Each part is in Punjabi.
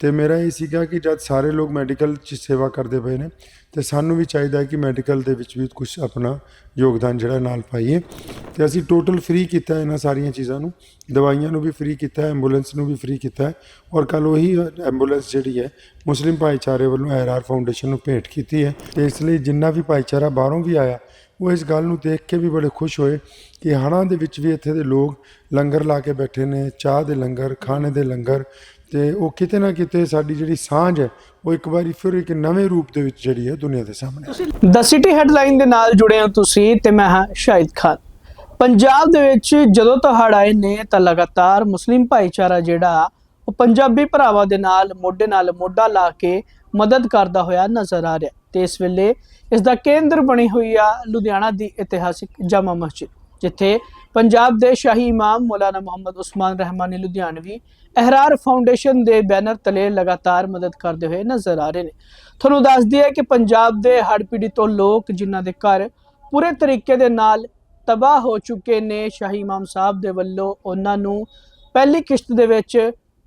ਤੇ ਮੇਰਾ ਇਹ ਸੀਗਾ ਕਿ ਜਦ ਸਾਰੇ ਲੋਕ ਮੈਡੀਕਲ 'ਚ ਸੇਵਾ ਕਰਦੇ ਪਏ ਨੇ, ਤੇ ਸਾਨੂੰ ਵੀ ਚਾਹੀਦਾ ਹੈ ਕਿ ਮੈਡੀਕਲ ਦੇ ਵਿੱਚ ਵੀ ਕੁਝ ਆਪਣਾ ਯੋਗਦਾਨ ਜਿਹੜਾ ਨਾਲ ਪਾਈਏ। ਤੇ ਅਸੀਂ ਟੋਟਲ ਫ੍ਰੀ ਕੀਤਾ ਇਹਨਾਂ ਸਾਰੀਆਂ ਚੀਜ਼ਾਂ ਨੂੰ। ਦਵਾਈਆਂ ਨੂੰ ਵੀ ਫ੍ਰੀ ਕੀਤਾ ਐਂਬੂਲੈਂਸ ਨੂੰ ਵੀ ਫ੍ਰੀ ਕੀਤਾ ਔਰ ਕੱਲ ਉਹੀ ਐਂਬੂਲੈਂਸ ਜਿਹੜੀ ਹੈ, ਮੁਸਲਿਮ ਭਾਈਚਾਰੇ ਵੱਲੋਂ ਆਰ ਫਾਊਂਡੇਸ਼ਨ ਨੂੰ ਭੇਟ ਕੀਤੀ ਹੈ। ਤੇ ਇਸ ਲਈ ਜਿੰਨਾ ਵੀ ਭਾਈਚਾਰਾ ਬਾਹਰੋਂ ਵੀ ਆਇਆ, ਉਹ ਇਸ ਗੱਲ ਨੂੰ ਦੇਖ ਕੇ ਵੀ ਬੜੇ ਖੁਸ਼ ਹੋਏ ਕਿ ਹੜ੍ਹਾਂ ਦੇ ਵਿੱਚ ਵੀ ਇੱਥੇ ਦੇ ਲੋਕ ਲੰਗਰ ਲਾ ਕੇ ਬੈਠੇ ਨੇ, ਚਾਹ ਦੇ ਲੰਗਰ, ਖਾਣੇ ਦੇ ਲੰਗਰ ਤੇ ਉਹ ਕਿਤੇ ਨਾ ਕਿਤੇ ਸਾਡੀ ਜਿਹੜੀ ਸਾਂਝ ਹੈ, ਉਹ ਇੱਕ ਵਾਰੀ ਫਿਰ ਇੱਕ ਨਵੇਂ ਰੂਪ ਦੇ ਵਿੱਚ ਜਿਹੜੀ ਹੈ ਦੁਨੀਆ ਦੇ ਸਾਹਮਣੇ ਦ ਸਿਟੀ ਹੈਡਲਾਈਨ ਦੇ ਨਾਲ ਜੁੜੇ ਹੋ ਤੁਸੀਂ ਤੇ ਮੈਂ ਹਾਂ ਸ਼ਾਹਿਦ ਖਾਨ। ਪੰਜਾਬ ਦੇ ਵਿੱਚ ਜਦੋਂ ਤੋਂ ਆਏ ਨੇ ਤਾਂ ਲਗਾਤਾਰ ਮੁਸਲਿਮ ਭਾਈਚਾਰਾ ਜਿਹੜਾ, ਉਹ ਪੰਜਾਬੀ ਭਰਾਵਾਂ ਦੇ ਨਾਲ, ਮੋਢੇ ਨਾਲ ਮੋਢਾ ਲਾ ਕੇ ਮਦਦ ਕਰਦਾ ਹੋਇਆ ਨਜ਼ਰ ਆ ਰਿਹਾ। ਤੇ ਇਸ ਵੇਲੇ ਇਸ ਦਾ ਕੇਂਦਰ ਬਣੀ ਹੋਈ ਆ ਲੁਧਿਆਣਾ ਦੀ ਇਤਿਹਾਸਿਕ ਜਾਮਾ ਮਸਜਿਦ, ਜਿੱਥੇ ਪੰਜਾਬ ਦੇ ਸ਼ਾਹੀ ਇਮਾਮ ਮੌਲਾਨਾ ਮੁਹੰਮਦ ਉਸਮਾਨ ਰਹਿਮਾਨੀ ਲੁਧਿਆਣਵੀ ਅਹਿਰਾਰ ਫਾਊਂਡੇਸ਼ਨ ਦੇ ਬੈਨਰ ਤਲੇ ਲਗਾਤਾਰ ਮਦਦ ਕਰਦੇ ਹੋਏ ਨਜ਼ਰ ਆ ਰਹੇ ਨੇ। ਤੁਹਾਨੂੰ ਦੱਸ ਦਈਏ ਕਿ ਪੰਜਾਬ ਦੇ ਹੜ੍ਹ ਪੀੜਿਤ ਲੋਕ ਜਿਨ੍ਹਾਂ ਦੇ ਘਰ ਪੂਰੇ ਤਰੀਕੇ ਦੇ ਨਾਲ ਤਬਾਹ ਹੋ ਚੁੱਕੇ ਨੇ, ਸ਼ਾਹੀ ਇਮਾਮ ਸਾਹਿਬ ਦੇ ਵੱਲੋਂ ਉਹਨਾਂ ਨੂੰ ਪਹਿਲੀ ਕਿਸ਼ਤ ਦੇ ਵਿੱਚ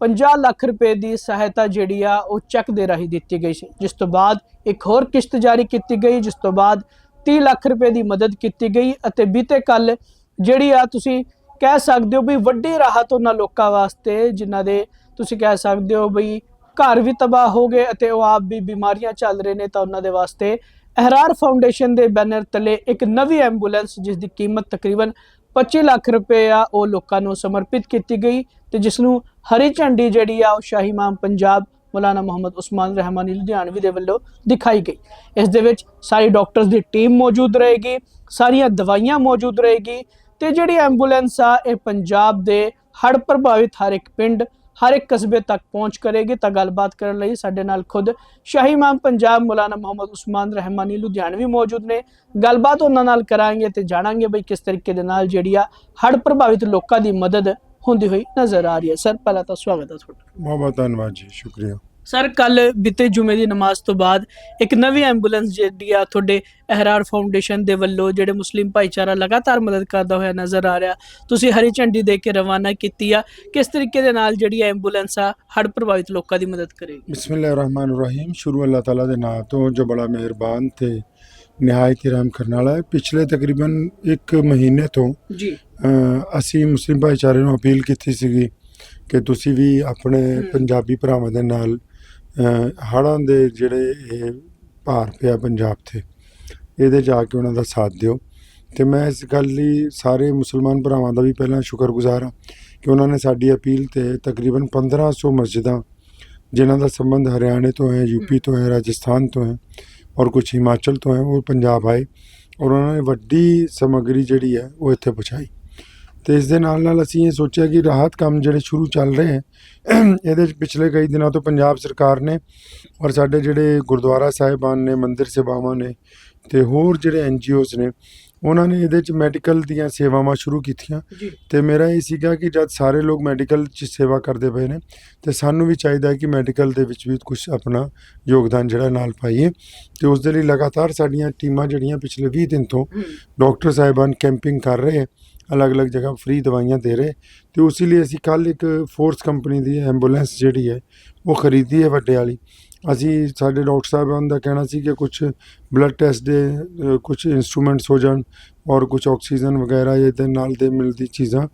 50 ਲੱਖ ਰੁਪਏ ਦੀ ਸਹਾਇਤਾ ਜਿਹੜੀ ਆ ਉਹ ਚੈੱਕ ਦੇ ਰਾਹੀਂ ਦਿੱਤੀ ਗਈ ਸੀ। ਜਿਸ ਤੋਂ ਬਾਅਦ ਇੱਕ ਹੋਰ ਕਿਸ਼ਤ ਜਾਰੀ ਕੀਤੀ ਗਈ, ਜਿਸ ਤੋਂ ਬਾਅਦ 30 ਲੱਖ ਰੁਪਏ ਦੀ ਮਦਦ ਕੀਤੀ ਗਈ ਅਤੇ ਬੀਤੇ ਕੱਲ ਜਿਹੜੀ ਆ ਤੁਸੀਂ ਕਹਿ ਸਕਦੇ ਹੋ ਵੀ ਵੱਡੀ ਰਾਹਤ ਉਹਨਾਂ ਲੋਕਾਂ ਵਾਸਤੇ, ਜਿਨ੍ਹਾਂ ਦੇ ਤੁਸੀਂ ਕਹਿ ਸਕਦੇ ਹੋ ਬਈ ਘਰ ਵੀ ਤਬਾਹ ਹੋ ਗਏ ਅਤੇ ਉਹ ਆਪ ਵੀ ਬਿਮਾਰੀਆਂ ਚੱਲ ਰਹੇ ਨੇ ਤਾਂ ਉਹਨਾਂ ਦੇ ਵਾਸਤੇ ਅਹਿਰਾਰ ਫਾਊਂਡੇਸ਼ਨ ਦੇ ਬੈਨਰ ਤਲੇ ਇੱਕ ਨਵੀਂ ਐਂਬੂਲੈਂਸ ਜਿਸ ਦੀ ਕੀਮਤ ਤਕਰੀਬਨ 25 ਲੱਖ ਰੁਪਏ ਆ, ਉਹ ਲੋਕਾਂ ਨੂੰ ਸਮਰਪਿਤ ਕੀਤੀ ਗਈ ਤੇ ਜਿਸ ਨੂੰ ਹਰੀ ਝੰਡੀ ਜਿਹੜੀ ਆ, ਉਹ ਸ਼ਾਹੀ ਮਾਮ ਪੰਜਾਬ ਮੌਲਾਨਾ ਮੁਹੰਮਦ ਉਸਮਾਨ ਰਹਿਮਾਨੀ ਲੁਧਿਆਣਵੀ ਦੇ ਵੱਲੋਂ ਦਿਖਾਈ ਗਈ। ਇਸ ਦੇ ਵਿੱਚ ਸਾਰੀ ਡਾਕਟਰਸ ਦੀ ਟੀਮ ਮੌਜੂਦ ਰਹੇਗੀ, ਸਾਰੀਆਂ ਦਵਾਈਆਂ ਮੌਜੂਦ ਰਹੇਗੀ ਤੇ ਜਿਹੜੀ ਐਂਬੂਲੈਂਸ ਆ, ਇਹ ਪੰਜਾਬ ਦੇ ਹੜ੍ਹ ਪ੍ਰਭਾਵਿਤ ਹਰ ਇੱਕ ਪਿੰਡ, ਹਰ ਇੱਕ ਕਸਬੇ ਤੱਕ ਪਹੁੰਚ ਕਰੇਗੀ ਤਾਂ ਗੱਲਬਾਤ ਕਰਨ ਲਈ ਸਾਡੇ ਨਾਲ ਖੁਦ ਸ਼ਾਹੀ ਇਮਾਮ ਪੰਜਾਬ ਮੌਲਾਨਾ ਮੁਹੰਮਦ ਉਸਮਾਨ ਰਹਿਮਾਨੀ ਲੁਧਿਆਣਵੀ ਮੌਜੂਦ ਨੇ। ਗੱਲਬਾਤ ਉਹਨਾਂ ਨਾਲ ਕਰਾਂਗੇ ਤੇ ਜਾਣਾਂਗੇ ਬਈ ਕਿਸ ਤਰੀਕੇ ਦੇ ਨਾਲ ਜਿਹੜੀ ਆ ਹੜ੍ਹ ਪ੍ਰਭਾਵਿਤ ਲੋਕਾਂ ਦੀ ਮਦਦ ਹੁੰਦੀ ਹੋਈ ਨਜ਼ਰ ਆ ਰਹੀ ਹੈ। ਸਰ, ਪਹਿਲਾਂ ਤਾਂ ਸਵਾਗਤ ਹੈ ਤੁਹਾਡਾ। ਬਹੁਤ ਬਹੁਤ ਧੰਨਵਾਦ ਜੀ, ਸ਼ੁਕਰੀਆ। ਸਰ ਕੱਲ ਬੀਤੇ ਜੁਮੇ ਦੀ ਨਮਾਜ਼ ਤੋਂ ਬਾਅਦ ਇੱਕ ਨਵੀਂ ਐਂਬੂਲੈਂਸ ਜਿਹੜੀ ਆ ਤੁਹਾਡੇ ਅਹਿਰਾਰ ਫਾਊਂਡੇਸ਼ਨ ਦੇ ਵੱਲੋਂ ਜਿਹੜੇ ਮੁਸਲਿਮ ਭਾਈਚਾਰਾ ਲਗਾਤਾਰ ਮਦਦ ਕਰਦਾ ਹੋਇਆ ਨਜ਼ਰ ਆ ਰਿਹਾ। ਤੁਸੀਂ ਹਰੀ ਝੰਡੀ ਦੇ ਕੇ ਰਵਾਨਾ ਕੀਤੀ ਆ। ਕਿਸ ਤਰੀਕੇ ਦੇ ਨਾਲ ਜਿਹੜੀ ਐਂਬੂਲੈਂਸ ਆ ਹੜ੍ਹ ਪ੍ਰਭਾਵਿਤ ਲੋਕਾਂ ਦੀ ਮਦਦ ਕਰੇਗੀ? ਬਿਸਮਿਲ੍ਲਾਹਿਰਰਹਿਮਾਨਿਰਰਹੀਮ। ਸ਼ੁਰੂ ਅੱਲਾਹ ਤਾਲਾ ਦੇ ਨਾਮ ਤੋਂ ਜੋ ਬੜਾ ਮਿਹਰਬਾਨ ਤੇ ਨਿਹਾਇਤ ਹੀ ਰਹਿਮ ਕਰਨ ਵਾਲਾ ਹੈ। ਪਿਛਲੇ ਤਕਰੀਬਨ 1 ਮਹੀਨੇ ਤੋਂ ਜੀ। ਅਸੀਂ ਮੁਸਲਿਮ ਭਾਈਚਾਰੇ ਨੂੰ ਅਪੀਲ ਕੀਤੀ ਸੀਗੀ ਕਿ ਤੁਸੀਂ ਵੀ ਆਪਣੇ। ਪੰਜਾਬੀ ਭਰਾਵਾਂ ਦੇ ਨਾਲ ਹੜ੍ਹਾਂ ਦੇ ਜਿਹੜੇ ਇਹ ਭਾਰ ਪਿਆ ਪੰਜਾਬ ਤੇ, ਇਹਦੇ ਜਾ ਕੇ ਉਹਨਾਂ ਦਾ ਸਾਥ ਦਿਓ। ਤੇ ਮੈਂ ਇਸ ਗੱਲ ਲਈ ਸਾਰੇ ਮੁਸਲਮਾਨ ਭਰਾਵਾਂ ਦਾ ਵੀ ਪਹਿਲਾਂ ਸ਼ੁਕਰਗੁਜ਼ਾਰ ਹਾਂ ਕਿ ਉਹਨਾਂ ਨੇ ਸਾਡੀ ਅਪੀਲ ਤੇ ਤਕਰੀਬਨ 1500 ਮਸਜਿਦਾਂ, ਜਿਨ੍ਹਾਂ ਦਾ ਸੰਬੰਧ ਹਰਿਆਣੇ ਤੋਂ ਹੈ ਯੂਪੀ ਤੋਂ ਹੈ, ਰਾਜਸਥਾਨ ਤੋਂ ਹੈ ਔਰ ਕੁਝ ਹਿਮਾਚਲ ਤੋਂ ਹੈ, ਉਹ ਪੰਜਾਬ ਆਏ ਔਰ ਉਹਨਾਂ ਨੇ ਵੱਡੀ ਸਮੱਗਰੀ ਜਿਹੜੀ ਹੈ ਉਹ ਇੱਥੇ ਪਹੁੰਚਾਈ। ਤੇ ਇਸ ਦੇ ਨਾਲ ਨਾਲ ਅਸੀਂ ਇਹ ਸੋਚਿਆ ਕਿ ਰਾਹਤ ਕੰਮ ਜਿਹੜੇ ਸ਼ੁਰੂ ਚੱਲ ਰਹੇ ਹੈ ਇਹਦੇ ਵਿੱਚ ਪਿਛਲੇ ਕਈ ਦਿਨਾਂ ਤੋਂ ਪੰਜਾਬ ਸਰਕਾਰ ਨੇ ਔਰ ਸਾਡੇ ਜਿਹੜੇ ਗੁਰਦੁਆਰਾ ਸਾਹਿਬਾਨ ਨੇ ਮੰਦਿਰ ਸੇਵਾਵਾਂ ਨੇ ਤੇ ਹੋਰ ਜਿਹੜੇ ਐਨਜੀਓਜ਼ ਨੇ ਉਹਨਾਂ ਨੇ ਇਹਦੇ ਵਿੱਚ ਮੈਡੀਕਲ ਦੀਆਂ ਸੇਵਾਵਾਂ ਸ਼ੁਰੂ ਕੀਤੀਆਂ। ਤੇ ਮੇਰਾ ਇਹ ਸੀਗਾ ਕਿ ਜਦ ਸਾਰੇ ਲੋਕ ਮੈਡੀਕਲ 'ਚ ਸੇਵਾ ਕਰਦੇ ਪਏ ਨੇ ਤੇ ਸਾਨੂੰ ਵੀ ਚਾਹੀਦਾ ਹੈ ਕਿ ਮੈਡੀਕਲ ਦੇ ਵਿੱਚ ਵੀ ਕੁਝ ਆਪਣਾ ਯੋਗਦਾਨ ਜਿਹੜਾ ਨਾਲ ਪਾਈਏ। ਤੇ ਉਸ ਦੇ ਲਈ ਲਗਾਤਾਰ ਸਾਡੀਆਂ ਟੀਮਾਂ ਜਿਹੜੀਆਂ ਪਿਛਲੇ 20 ਦਿਨ ਤੋਂ ਡਾਕਟਰ ਸਾਹਿਬਾਨ ਕੈਂਪਿੰਗ ਕਰ ਰਹੇ ਹੈ ਅਲੱਗ-ਅਲੱਗ ਜਗ੍ਹਾ ਫ੍ਰੀ ਦਵਾਈਆਂ ਦੇ ਰਹੇ। ਤੇ ਉਸੇ ਲਈ ਅਸੀਂ ਕੱਲ ਇੱਕ ਫੋਰਸ ਕੰਪਨੀ ਦੀ ਐਂਬੂਲੈਂਸ ਜਿਹੜੀ ਹੈ, ਉਹ ਖਰੀਦੀ ਹੈ ਵੱਡੇ ਵਾਲੀ। ਅਸੀਂ ਸਾਡੇ ਡਾਕਟਰ ਸਾਹਿਬਾਨ ਦਾ ਕਹਿਣਾ ਸੀ ਕਿ ਕੁਝ ਬਲੱਡ ਟੈਸਟ ਦੇ ਕੁਝ ਇਨਸਟਰੂਮੈਂਟਸ ਹੋ ਜਾਣ ਔਰ ਕੁਝ ਆਕਸੀਜਨ ਵਗੈਰਾ ਇਹਦੇ ਨਾਲ ਦੇ ਮਿਲਦੀ ਚੀਜ਼ਾਂ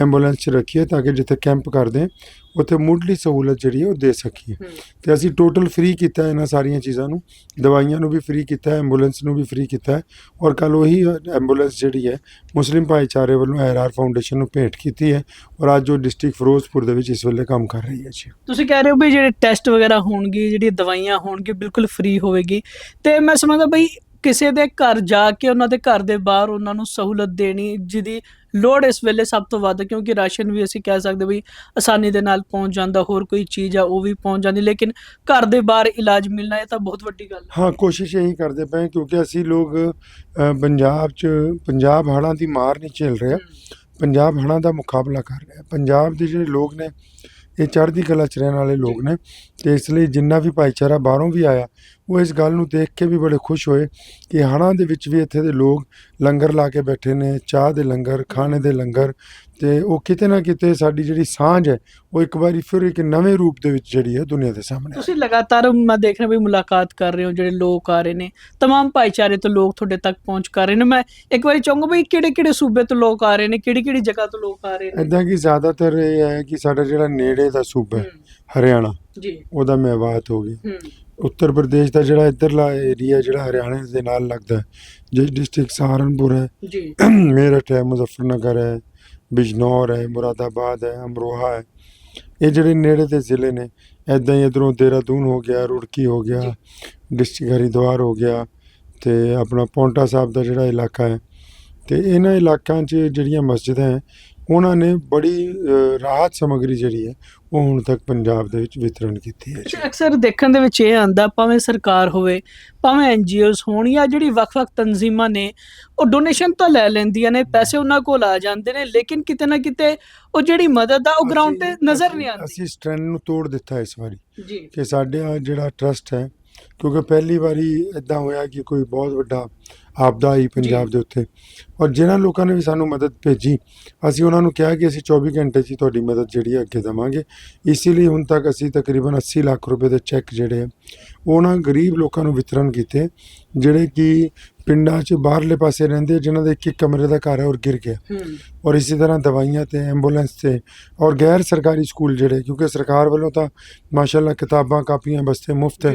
ਐਂਬੂਲੈਂਸ 'ਚ ਰੱਖੀਏ ਤਾਂ ਕਿ ਜਿੱਥੇ ਕੈਂਪ ਕਰਦੇ ਉੱਥੇ ਮੁੱਢਲੀ ਸਹੂਲਤ ਜਿਹੜੀ ਉਹ ਦੇ ਸਕੀਏ। ਤੇ ਅਸੀਂ ਟੋਟਲ ਫ੍ਰੀ ਕੀਤਾ ਇਹਨਾਂ ਸਾਰੀਆਂ ਚੀਜ਼ਾਂ ਨੂੰ ਦਵਾਈਆਂ ਨੂੰ ਵੀ ਫ੍ਰੀ ਕੀਤਾ ਐਂਬੂਲੈਂਸ ਨੂੰ ਵੀ ਫ੍ਰੀ ਕੀਤਾ ਔਰ ਕੱਲ ਉਹੀ ਐਂਬੂਲੈਂਸ ਜਿਹੜੀ ਹੈ ਮੁਸਲਿਮ ਭਾਈਚਾਰੇ ਵੱਲੋਂ ਆਰ ਫਾਊਂਡੇਸ਼ਨ ਨੂੰ ਭੇਟ ਕੀਤੀ ਹੈ ਔਰ ਅੱਜ ਉਹ ਡਿਸਟ੍ਰਿਕਟ ਫਿਰੋਜ਼ਪੁਰ ਦੇ ਵਿੱਚ ਇਸ ਵੇਲੇ ਕੰਮ ਕਰ ਰਹੀ ਹੈ ਜੀ। ਤੁਸੀਂ ਕਹਿ ਰਹੇ ਹੋ ਵੀ ਜਿਹੜੇ ਟੈਸਟ ਵਗੈਰਾ ਹੋਣਗੇ ਜਿਹੜੀ ਦਵਾਈਆਂ ਹੋਣਗੇ ਬਿਲਕੁਲ ਫ੍ਰੀ ਹੋਵੇਗੀ। ਤੇ ਮੈਂ ਸਮਝਦਾ ਬਈ ਕਿਸੇ ਦੇ ਘਰ ਜਾ ਕੇ ਉਹਨਾਂ ਦੇ ਘਰ ਦੇ ਬਾਹਰ ਉਹਨਾਂ ਨੂੰ ਸਹੂਲਤ ਦੇਣੀ ਜਿਹਦੀ ਲੋੜ ਇਸ ਵੇਲੇ ਸਭ ਤੋਂ ਵੱਧ ਕਿਉਂਕਿ ਰਾਸ਼ਨ ਵੀ ਅਸੀਂ ਕਹਿ ਸਕਦੇ ਬਈ ਆਸਾਨੀ ਦੇ ਨਾਲ ਪਹੁੰਚ ਜਾਂਦਾ ਹੋਰ ਕੋਈ ਚੀਜ਼ ਆ ਉਹ ਵੀ ਪਹੁੰਚ ਜਾਂਦੀ ਲੇਕਿਨ ਘਰ ਦੇ ਬਾਹਰ ਇਲਾਜ ਮਿਲਣਾ ਇਹ ਤਾਂ ਬਹੁਤ ਵੱਡੀ ਗੱਲ ਹੈ। ਹਾਂ ਕੋਸ਼ਿਸ਼ ਇਹੀ ਕਰਦੇ ਪਏ ਕਿਉਂਕਿ ਅਸੀਂ ਲੋਕ ਪੰਜਾਬ 'ਚ ਪੰਜਾਬ ਹੜ੍ਹਾਂ ਦੀ ਮਾਰ ਨਹੀਂ ਝੇਲ ਰਿਹਾ। ਪੰਜਾਬ ਹੜ੍ਹਾਂ ਦਾ ਮੁਕਾਬਲਾ ਕਰ ਰਿਹਾ। ਪੰਜਾਬ ਦੇ ਜਿਹੜੇ ਲੋਕ ਨੇ ਇਹ ਚੜ੍ਹਦੀ ਕਲਾ ਚ ਰਹਿਣ ਵਾਲੇ ਲੋਕ ਨੇ ਤੇ ਇਸ ਲਈ ਜਿੰਨਾ ਵੀ ਭਾਈਚਾਰਾ ਬਾਹਰੋਂ ਵੀ ਆਇਆ ਉਹ ਇਸ ਗੱਲ ਨੂੰ ਦੇਖ ਕੇ ਵੀ ਬੜੇ ਖੁਸ਼ ਹੋਏ ਕਿ ਹੜ੍ਹਾਂ ਦੇ ਵਿੱਚ ਵੀ ਇੱਥੇ ਦੇ ਲੋਕ ਲੰਗਰ ਲਾ ਕੇ ਬੈਠੇ ਨੇ ਚਾਹ ਦੇ ਲੰਗਰ ਖਾਣੇ ਦੇ ਲੰਗਰ ਤੇ ਉਹ ਕਿਤੇ ਨਾ ਕਿਤੇ ਸਾਡੀ ਜਿਹੜੀ ਸਾਂਝ ਹੈ ਉਹ ਇੱਕ ਵਾਰੀ ਫਿਰ ਇੱਕ ਨਵੇਂ ਰੂਪ ਦੇ ਵਿੱਚ ਜਿਹੜੀ ਹੈ ਦੁਨੀਆ ਦੇ ਸਾਹਮਣੇ ਆਈ। ਤੁਸੀਂ ਲਗਾਤਾਰ ਮੈਂ ਦੇਖ ਰਿਹਾ ਵੀ ਮੁਲਾਕਾਤ ਕਰ ਰਹੇ ਹੋ ਜਿਹੜੇ ਲੋਕ ਆ ਰਹੇ ਨੇ तमाम ਭਾਈਚਾਰੇ ਤੋਂ ਲੋਕ ਤੁਹਾਡੇ ਤੱਕ ਪਹੁੰਚ ਕਰ ਰਹੇ ਨੇ ਮੈਂ ਇੱਕ ਵਾਰੀ ਚਾਹੂੰਗਾ ਵੀ ਕਿਹੜੇ ਕਿਹੜੇ ਸੂਬੇ ਤੋਂ ਲੋਕ ਆ ਰਹੇ ਨੇ ਕਿਹੜੀ ਕਿਹੜੀ ਜਗ੍ਹਾ ਤੋਂ ਲੋਕ ਆ ਰਹੇ ਨੇ ਏਦਾਂ ਕਿ ਜ਼ਿਆਦਾਤਰ ਇਹ ਹੈ ਕਿ ਸਾਡਾ ਜਿਹੜਾ ਨੇੜੇ ਦਾ ਸੂਬਾ ਹੈ ਹੂੰ, ਹਰਿਆਣਾ ਜੀ ਉਹਦਾ ਮੇਵਾਤ ਹੋ ਗਈ ਹੂੰ ਉੱਤਰ ਪ੍ਰਦੇਸ਼ ਦਾ ਜਿਹੜਾ ਇੱਧਰਲਾ ਏਰੀਆ ਜਿਹੜਾ ਹਰਿਆਣਾ ਦੇ ਨਾਲ ਲੱਗਦਾ ਜਿਸ ਡਿਸਟ੍ਰਿਕਟ ਸਹਾਰਨਪੁਰ ਹੈ ਜੀ। ਮੇਰਠ ਹੈ ਮੁਜ਼ੱਫਰਨਗਰ ਹੈ ਬਿਜਨੌਰ ਹੈ ਮੁਰਾਦਾਬਾਦ ਹੈ ਅਮਰੋਹਾ ਹੈ। ਇਹ ਜਿਹੜੇ ਨੇੜੇ ਦੇ ਜ਼ਿਲ੍ਹੇ ਨੇ ਐਦਾਂ ਹੀ ਇੱਧਰੋਂ ਦੇਹਰਾਦੂਨ ਹੋ ਗਿਆ ਰੁੜਕੀ ਹੋ ਗਿਆ ਡਿਸਟ੍ਰਿਕਟ ਹਰਿਦੁਆਰ ਹੋ ਗਿਆ ਤੇ ਆਪਣਾ ਪੌਂਟਾ ਸਾਹਿਬ ਦਾ ਜਿਹੜਾ ਇਲਾਕਾ ਹੈ। ਤੇ ਇਹਨਾਂ ਇਲਾਕਿਆਂ 'ਚ ਜਿਹੜੀਆਂ ਮਸਜਿਦਾਂ ਹੈ ਉਹਨਾਂ ਨੇ ਬੜੀ ਅ, ਰਾਹਤ ਸਮੱਗਰੀ ਜਿਹੜੀ ਹੈ ਉਹ ਹੁਣ ਤੱਕ ਪੰਜਾਬ ਦੇ ਵਿੱਚ ਵਿਤਰਨ ਕੀਤੀ ਹੈ ਅੱਛਾ, ਅਕਸਰ ਦੇਖਣ ਦੇ ਵਿੱਚ ਇਹ ਆਂਦਾ ਭਾਵੇਂ ਸਰਕਾਰ ਹੋਵੇ ਭਾਵੇਂ ਐਨਜੀਓਜ਼ ਹੋਣ ਜਾਂ ਜਿਹੜੀ ਵੱਖ-ਵੱਖ ਤਨਜ਼ੀਮਾਂ ਨੇ ਉਹ ਡੋਨੇਸ਼ਨ ਤਾਂ ਲੈ ਲੈਂਦੀਆਂ ਨੇ ਪੈਸੇ ਉਹਨਾਂ ਕੋਲ ਆ ਜਾਂਦੇ ਨੇ ਲੇਕਿਨ ਕਿਤੇ ਨਾ ਕਿਤੇ ਉਹ ਜਿਹੜੀ ਮਦਦ ਆ ਉਹ ਗਰਾਊਂਡ ਤੇ ਅਸੀਂ- ਨਜ਼ਰ ਨਹੀਂ ਆਉਂਦੀ। ਅਸੀਂ ਇਸ ਟ੍ਰੈਂਡ ਨੂੰ ਤੋੜ ਦਿੱਤਾ ਇਸ ਵਾਰੀ ਜੀ। ਕਿ ਸਾਡਾ ਜਿਹੜਾ ਟਰਸਟ ਹੈ ਕਿਉਂਕਿ ਪਹਿਲੀ ਵਾਰੀ ਇਦਾਂ ਹੋਇਆ ਕਿ ਕੋਈ ਬਹੁਤ ਵੱਡਾ ਆਪਦਾ ਆਈ ਪੰਜਾਬ ਦੇ ਉੱਤੇ। ਔਰ ਜਿਨ੍ਹਾਂ ਲੋਕਾਂ ਨੇ ਵੀ ਸਾਨੂੰ ਮਦਦ ਭੇਜੀ ਅਸੀਂ ਉਹਨਾਂ ਨੂੰ ਕਿਹਾ ਕਿ ਅਸੀਂ 24 ਘੰਟੇ 'ਚ ਤੁਹਾਡੀ ਮਦਦ ਜਿਹੜੀ ਹੈ ਅੱਗੇ ਦੇਵਾਂਗੇ। ਇਸੇ ਲਈ ਹੁਣ ਤੱਕ ਅਸੀਂ ਤਕਰੀਬਨ 80 ਲੱਖ ਰੁਪਏ ਦੇ ਚੈੱਕ ਜਿਹੜੇ ਆ ਉਹ ਉਹਨਾਂ ਗਰੀਬ ਲੋਕਾਂ ਨੂੰ ਵਿਤਰਨ ਕੀਤੇ ਜਿਹੜੇ ਕਿ ਪਿੰਡਾਂ 'ਚ ਬਾਹਰਲੇ ਪਾਸੇ ਰਹਿੰਦੇ ਜਿਨ੍ਹਾਂ ਦਾ ਇੱਕ ਇੱਕ ਕਮਰੇ ਦਾ ਘਰ ਹੈ ਔਰ ਗਿਰ ਗਿਆ। ਔਰ ਇਸੇ ਤਰ੍ਹਾਂ ਦਵਾਈਆਂ ਤੇ ਐਂਬੂਲੈਂਸ ਤੇ ਔਰ ਗੈਰ ਸਰਕਾਰੀ ਸਕੂਲ ਜਿਹੜੇ ਕਿਉਂਕਿ ਸਰਕਾਰ ਵੱਲੋਂ ਤਾਂ ਮਾਸ਼ਾਅੱਲਾ ਕਿਤਾਬਾਂ ਕਾਪੀਆਂ ਬਸਤੇ ਮੁਫਤ ਹੈ।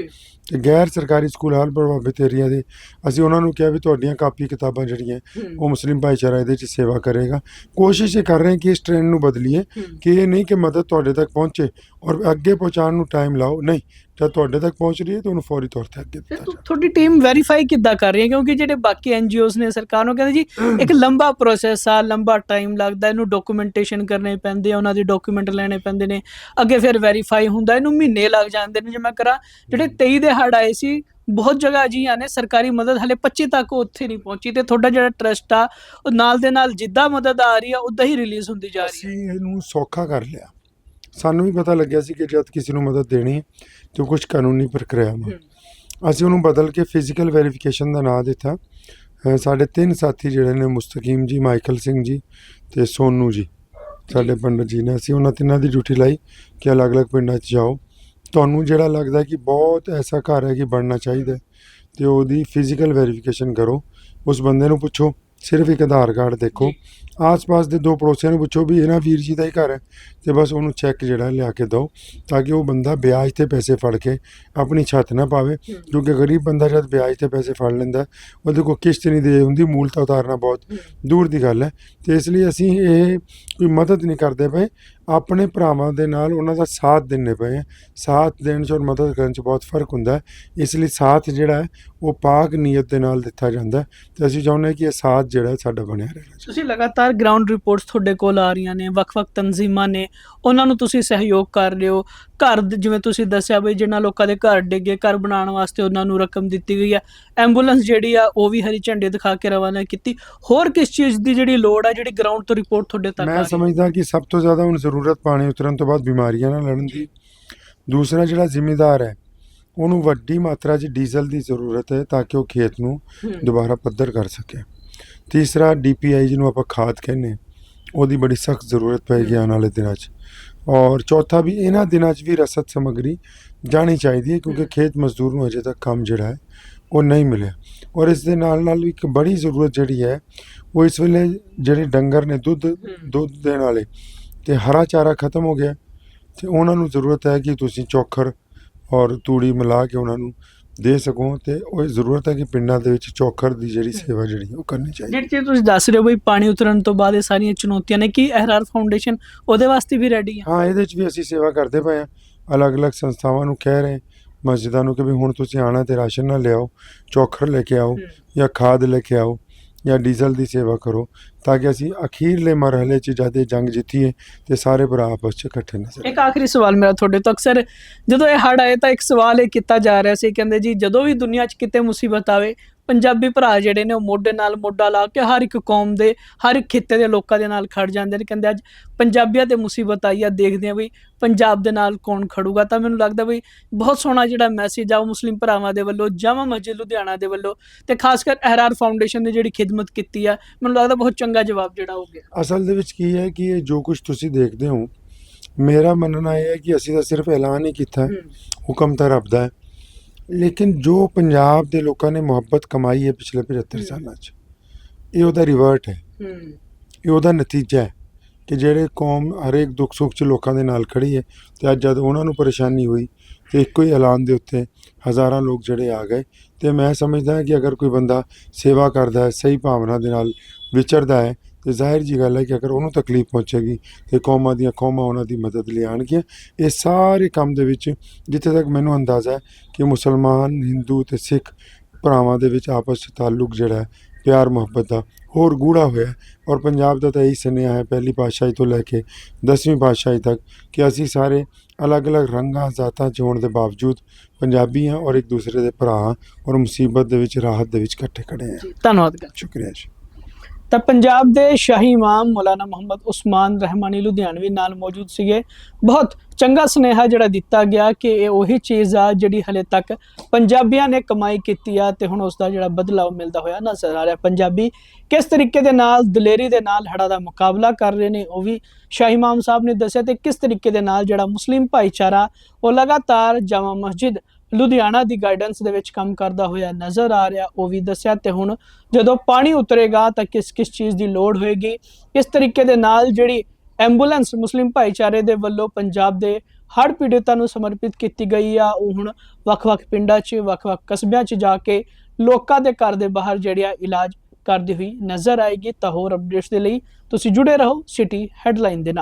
ਤੇ ਗੈਰ ਸਰਕਾਰੀ ਸਕੂਲ ਹਾਲ ਪ੍ਰਭਾਵਿਤ ਏਰੀਆ ਦੇ ਅਸੀਂ ਉਹਨਾਂ ਨੂੰ ਕਿਹਾ ਵੀ ਤੁਹਾਡੀਆਂ ਕਾਪੀ ਕਿਤਾਬਾਂ ਜਿਹੜੀਆਂ ਉਹ ਮੁਸਲਿਮ ਭਾਈਚਾਰਾ ਇਹਦੇ 'ਚ ਸੇਵਾ ਕਰੇਗਾ ਕੋਸ਼ਿਸ਼ ਇਹ ਕਰ ਰਹੇ ਕਿ ਇਸ ਟ੍ਰੈਂਡ ਨੂੰ ਬਦਲੀਏ। ਕਿ ਇਹ ਨਹੀਂ ਕਿ ਮਦਦ ਤੁਹਾਡੇ ਤੱਕ ਪਹੁੰਚੇ ਔਰ ਅੱਗੇ ਪਹੁੰਚਾਉਣ ਨੂੰ ਟਾਈਮ ਲਾਓ। ਨਹੀਂ ਜਦ ਤੁਹਾਡੇ ਤੱਕ ਪਹੁੰਚ ਰਹੀ ਹੈ ਤਾਂ ਉਹਨੂੰ ਫੌਰੀ ਤੌਰ ਤੇ ਅੱਗੇ ਦਿੱਤਾ ਤੁਹਾਡੀ ਟੀਮ ਵੈਰੀਫਾਈ ਕਿੱਦਾਂ ਕਰ ਰਹੀ ਹੈ ਕਿਉਂਕਿ ਜਿਹੜੇ ਬਾਕੀ ਐਨਜੀਓਜ਼ ਨੇ ਸਰਕਾਰ ਨੂੰ ਕਹਿੰਦੇ ਜੀ ਇੱਕ ਲੰਬਾ ਪ੍ਰੋਸੈਸ ਆ ਲੰਬਾ ਟਾਈਮ ਲੱਗਦਾ ਇਹਨੂੰ ਡਾਕੂਮੈਂਟੇਸ਼ਨ ਕਰਨੇ ਪੈਂਦੇ ਆ ਉਹਨਾਂ ਦੇ ਡਾਕੂਮੈਂਟ ਲੈਣੇ ਪੈਂਦੇ ਨੇ। ਅੱਗੇ ਫਿਰ ਵੈਰੀਫਾਈ ਹੁੰਦਾ ਇਹਨੂੰ ਮਹੀਨੇ ਲੱਗ ਜਾਂਦੇ ਨੇ। ਜੇ ਮੈਂ ਕਰਾਂ ਜਿਹੜੇ 23 ਦੇ ਹੜ ਆਏ ਸੀ ਬਹੁਤ ਜਗ੍ਹਾ ਅਜਿਹੀਆਂ ਨੇ ਸਰਕਾਰੀ ਮਦਦ ਹਲੇ 25 ਤੱਕ ਉੱਥੇ ਨਹੀਂ ਪਹੁੰਚੀ ਤੇ ਤੁਹਾਡਾ ਜਿਹੜਾ ਟਰਸਟ ਆ ਉਹ ਨਾਲ ਦੇ ਨਾਲ ਜਿੱਦਾਂ ਮਦਦ ਆ ਰਹੀ ਆ ਉਦਾਂ ਹੀ ਰਿਲੀਜ਼ ਹੁੰਦੀ ਜਾ ਰਹੀ ਹੈ ਅਸੀਂ ਇਹਨੂੰ ਸੌਖਾ ਕਰ ਲਿਆ। ਸਾਨੂੰ ਵੀ ਪਤਾ ਲੱਗਿਆ ਸੀ ਕਿ ਜਦ ਕਿਸੇ ਨੂੰ ਮਦਦ ਦੇਣੀ ਹੈ ਤੇ ਕੁਝ ਕਾਨੂੰਨੀ ਪ੍ਰਕਿਰਿਆਵਾਂ। ਅਸੀਂ ਉਹਨੂੰ ਬਦਲ ਕੇ ਫਿਜ਼ੀਕਲ ਵੈਰੀਫਿਕੇਸ਼ਨ ਦਾ ਨਾਮ ਦਿੱਤਾ। ਸਾਡੇ ਤਿੰਨ ਸਾਥੀ ਜਿਹੜੇ ਨੇ ਮੁਸਤਕੀਮ ਜੀ ਮਾਈਕਲ ਸਿੰਘ ਜੀ ਤੇ ਸੋਨੂ ਜੀ ਸਾਡੇ ਪੰਡਤ ਜੀ ਨੇ। ਅਸੀਂ ਉਹਨਾਂ ਤਿੰਨਾਂ ਦੀ ਡਿਊਟੀ ਲਾਈ ਕਿ ਅਲੱਗ-ਅਲੱਗ ਪਿੰਡਾਂ 'ਚ ਜਾਓ। ਤੁਹਾਨੂੰ ਜਿਹੜਾ ਲੱਗਦਾ ਕਿ ਬਹੁਤ ਐਸਾ ਘਰ ਹੈ ਕਿ ਬਣਨਾ ਚਾਹੀਦਾ ਤੇ ਉਹਦੀ ਫਿਜ਼ੀਕਲ ਵੈਰੀਫਿਕੇਸ਼ਨ ਕਰੋ। ਉਸ ਬੰਦੇ ਨੂੰ ਪੁੱਛੋ ਸਿਰਫ ਇੱਕ ਆਧਾਰ ਕਾਰਡ ਦੇਖੋ। ਆਸ-ਪਾਸ ਦੇ ਦੋ ਪੜੋਸੀਆਂ ਨੂੰ ਪੁੱਛੋ ਵੀ ਇਹਨਾਂ ਵੀਰ ਜੀ ਦਾ ਹੀ ਘਰ ਹੈ ਤੇ ਬਸ ਉਹਨੂੰ ਚੈੱਕ ਜਿਹੜਾ ਲਿਆ ਕੇ ਦਿਓ ਤਾਂ ਕਿ ਉਹ ਬੰਦਾ ਵਿਆਜ ਤੇ ਪੈਸੇ ਫੜ ਕੇ ਆਪਣੀ ਛੱਤ ਨਾ ਪਾਵੇ। ਕਿਉਂਕਿ ਗਰੀਬ ਬੰਦਾ ਜਦ ਵਿਆਜ ਤੇ ਪੈਸੇ ਫੜ ਲੈਂਦਾ ਉਹਦੇ ਕੋਲ ਕਿਸ਼ਤ ਨਹੀਂ ਦੇ ਹੁੰਦੀ ਮੂਲ ਤਾਂ ਉਤਾਰਨਾ ਬਹੁਤ ਦੂਰ ਦੀ ਗੱਲ ਹੈ। ਤੇ ਇਸ ਲਈ ਅਸੀਂ ਇਹ ਕੋਈ ਮਦਦ ਨਹੀਂ ਕਰਦੇ ਪਏ। ਆਪਣੇ ਭਰਾਵਾਂ ਦੇ ਨਾਲ ਉਹਨਾਂ ਦਾ ਸਾਥ ਦੇਣੇ ਪਏ ਹਾਂ। ਸਾਥ ਦੇਣ 'ਚ ਔਰ ਮਦਦ ਕਰਨ 'ਚ ਬਹੁਤ ਫ਼ਰਕ ਹੁੰਦਾ ਇਸ ਲਈ ਸਾਥ ਜਿਹੜਾ ਹੈ, ਉਹ ਪਾਕ ਨੀਅਤ ਦੇ ਨਾਲ ਦਿੱਤਾ ਜਾਂਦਾ ਹੈ। ਤੇ ਅਸੀਂ ਚਾਹੁੰਦੇ ਹਾਂ ਕਿ ਇਹ ਸਾਥ ਜਿਹੜਾ ਸਾਡਾ ਬਣਿਆ ਰਹੇ। ਤੁਸੀਂ ਲਗਾਤਾਰ ਗਰਾਊਂਡ ਰਿਪੋਰਟਸ ਤੁਹਾਡੇ ਕੋਲ ਆ ਰਹੀਆਂ ਨੇ, ਵੱਖ-ਵੱਖ ਤਨਜ਼ੀਮਾਂ ਨੇ। ਉਹਨਾਂ ਨੂੰ ਤੁਸੀਂ ਸਹਿਯੋਗ ਕਰ ਰਹੇ ਹੋ। ਘਰ ਜਿਵੇਂ ਤੁਸੀਂ ਦੱਸਿਆ ਬਈ ਜਿਨ੍ਹਾਂ ਲੋਕਾਂ ਦੇ ਘਰ ਡਿੱਗੇ ਘਰ ਬਣਾਉਣ ਵਾਸਤੇ ਉਹਨਾਂ ਨੂੰ ਰਕਮ ਦਿੱਤੀ ਗਈ ਹੈ ਐਂਬੂਲੈਂਸ ਜਿਹੜੀ ਆ ਉਹ ਵੀ ਹਰੀ ਝੰਡੇ ਦਿਖਾ ਕੇ ਰਵਾਨਾ ਕੀਤੀ। ਹੋਰ ਕਿਸ ਚੀਜ਼ ਦੀ ਜਿਹੜੀ ਲੋੜ ਹੈ ਜਿਹੜੀ ਗਰਾਊਂਡ ਤੋਂ ਰਿਪੋਰਟ ਤੁਹਾਡੇ ਤੱਕ ਆ ਮੈਂ ਸਮਝਦਾ ਕਿ ਸਭ ਤੋਂ ਜ਼ਿਆਦਾ ਹੁਣ ਜ਼ਰੂਰਤ ਪਾਣੀ ਉਤਰਨ ਤੋਂ ਬਾਅਦ ਬਿਮਾਰੀਆਂ ਨਾਲ ਲੜਨ ਦੀ। ਦੂਸਰਾ ਜਿਹੜਾ ਜ਼ਿਮੀਦਾਰ ਹੈ ਉਹਨੂੰ ਵੱਡੀ ਮਾਤਰਾ 'ਚ ਡੀਜ਼ਲ ਦੀ ਜ਼ਰੂਰਤ ਹੈ ਤਾਂ ਕਿ ਉਹ ਖੇਤ ਨੂੰ। ਦੁਬਾਰਾ ਪੱਧਰ ਕਰ ਸਕੇ। ਤੀਸਰਾ ਡੀਪੀਆਈ ਜਿਹਨੂੰ ਆਪਾਂ ਖਾਦ ਕਹਿੰਦੇ ਉਹਦੀ ਬੜੀ ਸਖਤ ਜ਼ਰੂਰਤ ਪਏਗੀ ਆਉਣ ਵਾਲੇ ਦਿਨਾਂ 'ਚ। ਔਰ ਚੌਥਾ ਵੀ ਇਹਨਾਂ ਦਿਨਾਂ 'ਚ ਵੀ ਰਸਦ ਸਮੱਗਰੀ ਜਾਣੀ ਚਾਹੀਦੀ ਹੈ ਕਿਉਂਕਿ। ਖੇਤ ਮਜ਼ਦੂਰ ਨੂੰ ਅਜੇ ਤੱਕ ਕੰਮ ਜਿਹੜਾ ਹੈ ਉਹ ਨਹੀਂ ਮਿਲਿਆ ਔਰ ਇਸ ਦੇ ਨਾਲ ਨਾਲ ਇੱਕ ਬੜੀ ਜ਼ਰੂਰਤ ਜਿਹੜੀ ਹੈ ਉਹ ਇਸ ਵੇਲੇ ਜਿਹੜੇ ਡੰਗਰ ਨੇ ਦੁੱਧ ਦੁੱਧ ਦੇਣ ਵਾਲੇ ਤੇ ਹਰਾ ਚਾਰਾ ਖਤਮ ਹੋ ਗਿਆ ਤੇ ਉਹਨਾਂ ਨੂੰ ਜ਼ਰੂਰਤ ਹੈ ਕਿ ਤੁਸੀਂ ਚੋਖਰ ਔਰ ਤੂੜੀ ਮਿਲਾ ਕੇ ਉਹਨਾਂ ਨੂੰ ਦੇ ਸਕੋ ਤੇ ਉਹ ਜ਼ਰੂਰਤ ਹੈ ਕਿ ਪਿੰਡਾਂ ਦੇ ਵਿੱਚ ਚੋਖਰ ਦੀ ਜਿਹੜੀ ਸੇਵਾ ਜਿਹੜੀ ਉਹ ਕਰਨੀ ਚਾਹੀਦੀ ਜਿਹੜੀ ਚੀਜ਼ ਤੁਸੀਂ ਦੱਸ ਰਹੇ ਹੋ ਬਈ ਪਾਣੀ ਉਤਰਨ ਤੋਂ ਬਾਅਦ ਇਹ ਸਾਰੀਆਂ ਚੁਣੌਤੀਆਂ ਨੇ ਕੀ ਅਹਿਰਾਰ ਫਾਊਂਡੇਸ਼ਨ ਉਹਦੇ ਵਾਸਤੇ ਵੀ ਰੈਡੀ ਹੈ ਹਾਂ ਇਹਦੇ 'ਚ ਵੀ ਅਸੀਂ ਸੇਵਾ ਕਰਦੇ ਪਏ ਹਾਂ। ਅਲੱਗ-ਅਲੱਗ ਸੰਸਥਾਵਾਂ ਨੂੰ ਕਹਿ ਰਹੇ ਮਸਜਿਦਾਂ ਨੂੰ ਕਿ ਵੀ ਹੁਣ ਤੁਸੀਂ ਆਣਾ ਤੇ ਰਾਸ਼ਨ ਨਾ ਲਿਆਓ ਚੋਖਰ ਲੈ ਕੇ ਆਓ ਜਾਂ ਖਾਦ ਲੈ ਕੇ ਆਓ। ਜਾਂ ਡੀਜ਼ਲ ਦੀ ਸੇਵਾ ਕਰੋ, ਤਾਂ ਕਿ ਅਸੀਂ ਅਖੀਰਲੇ ਮਰਹਲੇ 'ਚ ਜਦ ਜੰਗ ਜਿੱਤੀਏ ਤੇ ਸਾਰੇ ਭਰਾ ਆਪਸ 'ਚ ਇਕੱਠੇ ਨਜ਼ਰ ਇੱਕ ਆਖਰੀ ਸਵਾਲ ਮੇਰਾ ਤੁਹਾਡੇ ਤੋਂ, ਅਕਸਰ ਜਦੋਂ ਇਹ ਹੜ ਆਏ ਤਾਂ ਇੱਕ ਸਵਾਲ ਇਹ ਕੀਤਾ ਜਾ ਰਿਹਾ ਸੀ, ਕਹਿੰਦੇ ਜੀ ਜਦੋਂ ਵੀ ਦੁਨੀਆ 'ਚ ਕਿਤੇ ਮੁਸੀਬਤ ਆਵੇ ਪੰਜਾਬੀ ਭਰਾ ਜਿਹੜੇ ਨੇ ਉਹ ਮੋਢੇ ਨਾਲ ਮੋਢਾ ਲਾ ਕੇ ਹਰ ਇੱਕ ਕੌਮ ਦੇ ਹਰ ਇੱਕ ਖਿੱਤੇ ਦੇ ਲੋਕਾਂ ਦੇ ਨਾਲ ਖੜ ਜਾਂਦੇ ਨੇ। ਕਹਿੰਦੇ ਅੱਜ ਪੰਜਾਬੀਆਂ ਤੇ ਮੁਸੀਬਤ ਆਈ ਆ ਦੇਖਦੇ ਆ ਵੀ ਪੰਜਾਬ ਦੇ ਨਾਲ ਕੌਣ ਖੜੂਗਾ। ਤਾਂ ਮੈਨੂੰ ਲੱਗਦਾ ਵੀ ਬਹੁਤ ਸੋਹਣਾ ਜਿਹੜਾ ਮੈਸੇਜ ਆ ਉਹ ਮੁਸਲਿਮ ਭਰਾਵਾਂ ਦੇ ਵੱਲੋਂ ਜਾਮਾ ਮਸਜਿਦ ਲੁਧਿਆਣਾ ਦੇ ਵੱਲੋਂ ਤੇ ਖਾਸ ਕਰ ਅਹਿਰਾਰ ਫਾਊਂਡੇਸ਼ਨ ਨੇ ਜਿਹੜੀ ਖਿਦਮਤ ਕੀਤੀ ਆ ਮੈਨੂੰ ਲੱਗਦਾ ਬਹੁਤ ਚੰਗਾ ਜਵਾਬ ਜਿਹੜਾ ਹੋ ਗਿਆ। ਅਸਲ ਦੇ ਵਿੱਚ ਕੀ ਹੈ ਕਿ ਇਹ ਜੋ ਕੁਝ ਤੁਸੀਂ ਦੇਖਦੇ ਹੋ ਮੇਰਾ ਮੰਨਣਾ ਇਹ ਹੈ ਕਿ ਅਸੀਂ ਤਾਂ ਸਿਰਫ ਐਲਾਨ ਹੀ ਕੀਤਾ ਹੈ। ਹੁਕਮ ਤਾਂ ਰੱਬ ਦਾ ਹੈ। ਲੇਕਿਨ ਜੋ ਪੰਜਾਬ ਦੇ ਲੋਕਾਂ ਨੇ ਮੁਹੱਬਤ ਕਮਾਈ ਹੈ ਪਿਛਲੇ 75 ਹਮ। ਸਾਲਾਂ 'ਚ ਇਹ ਉਹਦਾ ਰਿਵਰਟ ਹੈ ਹੂੰ ਇਹ ਉਹਦਾ ਨਤੀਜਾ ਹੈ ਕਿ ਜਿਹੜੇ ਕੌਮ ਹਰੇਕ ਦੁੱਖ ਸੁੱਖ 'ਚ ਲੋਕਾਂ ਦੇ ਨਾਲ ਖੜੀ ਹੈ ਤੇ ਅੱਜ ਜਦ ਉਹਨਾਂ ਨੂੰ ਪਰੇਸ਼ਾਨੀ ਹੋਈ ਤੇ ਇੱਕੋ ਹੀ ਐਲਾਨ ਦੇ ਉੱਤੇ ਹਜ਼ਾਰਾਂ ਲੋਕ ਜਿਹੜੇ ਆ ਗਏ ਤੇ ਮੈਂ ਸਮਝਦਾ ਕਿ ਅਗਰ ਕੋਈ ਬੰਦਾ ਸੇਵਾ ਕਰਦਾ ਹੈ ਸਹੀ ਭਾਵਨਾ ਦੇ ਨਾਲ ਵਿਚਰਦਾ ਹੈ ਤੇ ਜ਼ਾਹਿਰ ਜੀ ਗੱਲ ਹੈ ਕਿ ਅਗਰ ਉਹਨੂੰ ਤਕਲੀਫ ਪਹੁੰਚੇਗੀ ਤੇ ਕੌਮਾਂ ਦੀਆਂ ਕੌਮਾਂ ਉਹਨਾਂ ਦੀ ਮਦਦ ਲਈ ਆਉਣਗੀਆਂ ਇਹ ਸਾਰੇ ਕੰਮ ਦੇ ਵਿੱਚ ਜਿੱਥੇ ਤੱਕ ਮੈਨੂੰ ਅੰਦਾਜ਼ਾ ਹੈ ਕਿ ਮੁਸਲਮਾਨ ਹਿੰਦੂ ਤੇ ਸਿੱਖ ਭਰਾਵਾਂ ਦੇ ਵਿੱਚ ਆਪਸ 'ਚ ਤਾਲੁਕ ਜਿਹੜਾ ਹੈ ਪਿਆਰ ਮੁਹੱਬਤ ਦਾ ਹੋਰ ਗੂੜਾ ਹੋਇਆ ਔਰ ਪੰਜਾਬ ਦਾ ਤਾਂ ਇਹੀ ਸੁਨੇਹਾ ਹੈ ਪਹਿਲੀ ਪਾਤਸ਼ਾਹੀ ਤੋਂ ਲੈ ਕੇ 10ਵੀਂ ਪਾਤਸ਼ਾਹੀ ਤੱਕ ਕਿ ਅਸੀਂ ਸਾਰੇ ਅਲੱਗ-ਅਲੱਗ ਰੰਗਾਂ ਜ਼ਾਤਾਂ 'ਚ ਹੋਣ ਦੇ ਬਾਵਜੂਦ ਪੰਜਾਬੀ ਹਾਂ ਔਰ ਇੱਕ ਦੂਸਰੇ ਦੇ ਭਰਾ ਔਰ ਮੁਸੀਬਤ ਦੇ ਵਿੱਚ ਰਾਹਤ ਦੇ ਵਿੱਚ ਇਕੱਠੇ ਖੜੇ ਹਾਂ। ਧੰਨਵਾਦ। ਕਰ ਸ਼ੁਕਰੀਆ ਜੀ। ਤਾਂ ਪੰਜਾਬ ਦੇ ਸ਼ਾਹੀ ਇਮਾਮ ਮੌਲਾਨਾ ਮੁਹੰਮਦ ਉਸਮਾਨ ਰਹਿਮਾਨੀ ਲੁਧਿਆਣਵੀ ਨਾਲ ਮੌਜੂਦ ਸੀਗੇ। ਬਹੁਤ ਚੰਗਾ ਸੁਨੇਹਾ ਜਿਹੜਾ ਦਿੱਤਾ ਗਿਆ ਕਿ ਇਹ ਉਹੀ ਚੀਜ਼ ਆ ਜਿਹੜੀ ਹਲੇ ਤੱਕ ਪੰਜਾਬੀਆਂ ਨੇ ਕਮਾਈ ਕੀਤੀ ਆ ਤੇ ਹੁਣ ਉਸ ਦਾ ਜਿਹੜਾ ਬਦਲਾਅ ਮਿਲਦਾ ਹੋਇਆ ਨਜ਼ਰ ਆ ਰਿਹਾ। ਪੰਜਾਬੀ ਕਿਸ ਤਰੀਕੇ ਦੇ ਨਾਲ, ਦਲੇਰੀ ਦੇ ਨਾਲ ਹੜਾ ਦਾ ਮੁਕਾਬਲਾ ਕਰ ਰਹੇ ਨੇ, ਉਹ ਵੀ ਸ਼ਾਹੀ ਇਮਾਮ ਸਾਹਿਬ ਨੇ ਦੱਸਿਆ ਤੇ ਕਿਸ ਤਰੀਕੇ ਦੇ ਨਾਲ ਜਿਹੜਾ ਮੁਸਲਿਮ ਭਾਈਚਾਰਾ ਉਹ ਲਗਾਤਾਰ ਜਾਮਾ ਮਸਜਿਦ ਲੁਧਿਆਣਾ ਦੀ ਗਾਈਡੈਂਸ ਦੇ ਵਿੱਚ ਕੰਮ ਕਰਦਾ ਹੋਇਆ ਨਜ਼ਰ ਆ ਰਿਹਾ, ਉਹ ਵੀ ਦੱਸਿਆ ਤੇ ਹੁਣ ਜਦੋਂ ਪਾਣੀ ਉਤਰੇਗਾ ਤਾਂ ਕਿਸ ਕਿਸ ਚੀਜ਼ ਦੀ ਲੋੜ ਹੋਏਗੀ? ਕਿਸ ਤਰੀਕੇ ਦੇ ਨਾਲ ਜਿਹੜੀ ਐਂਬੂਲੈਂਸ ਮੁਸਲਿਮ ਭਾਈਚਾਰੇ ਦੇ ਵੱਲੋਂ ਪੰਜਾਬ ਦੇ ਹੜ੍ਹ ਪੀੜਤਾਂ ਨੂੰ ਸਮਰਪਿਤ ਕੀਤੀ ਗਈ ਆ, ਉਹ ਹੁਣ ਵੱਖ-ਵੱਖ ਪਿੰਡਾਂ 'ਚ ਵੱਖ-ਵੱਖ ਕਸਬਿਆਂ 'ਚ ਜਾ ਕੇ ਲੋਕਾਂ ਦੇ ਘਰ ਦੇ ਬਾਹਰ ਜਿਹੜਿਆ ਇਲਾਜ ਕਰਦੀ ਹੋਈ ਨਜ਼ਰ ਆਏਗੀ ਤਾਂ ਹੋਰ ਅਪਡੇਟਸ ਦੇ ਲਈ ਤੁਸੀਂ ਜੁੜੇ ਰਹੋ ਸਿਟੀ ਹੈਡਲਾਈਨ ਦੇ ਨਾਲ।